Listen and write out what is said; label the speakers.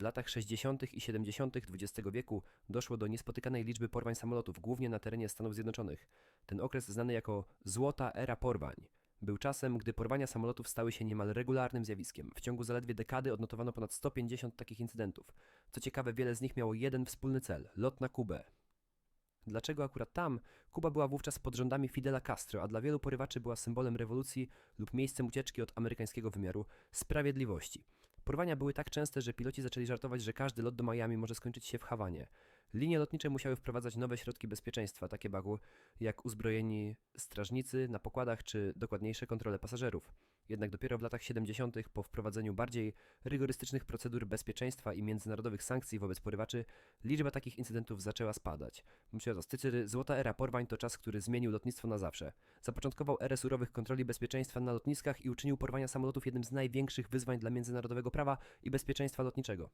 Speaker 1: W latach 60. i 70. XX wieku doszło do niespotykanej liczby porwań samolotów, głównie na terenie Stanów Zjednoczonych. Ten okres znany jako Złota Era Porwań. Był czasem, gdy porwania samolotów stały się niemal regularnym zjawiskiem. W ciągu zaledwie dekady odnotowano ponad 150 takich incydentów. Co ciekawe, wiele z nich miało jeden wspólny cel lot na Kubę. Dlaczego akurat tam? Kuba była wówczas pod rządami Fidela Castro, a dla wielu porywaczy była symbolem rewolucji lub miejscem ucieczki od amerykańskiego wymiaru sprawiedliwości. Porwania były tak częste, że piloci zaczęli żartować, że każdy lot do Miami może skończyć się w Hawanie. Linie lotnicze musiały wprowadzać nowe środki bezpieczeństwa, takie jak uzbrojeni strażnicy na pokładach czy dokładniejsze kontrole pasażerów. Jednak dopiero w latach 70. po wprowadzeniu bardziej rygorystycznych procedur bezpieczeństwa i międzynarodowych sankcji wobec porywaczy, liczba takich incydentów zaczęła spadać. Myślę, że stycy, złota era porwań to czas, który zmienił lotnictwo na zawsze. Zapoczątkował erę surowych kontroli bezpieczeństwa na lotniskach i uczynił porwania samolotów jednym z największych wyzwań dla międzynarodowego prawa i bezpieczeństwa lotniczego.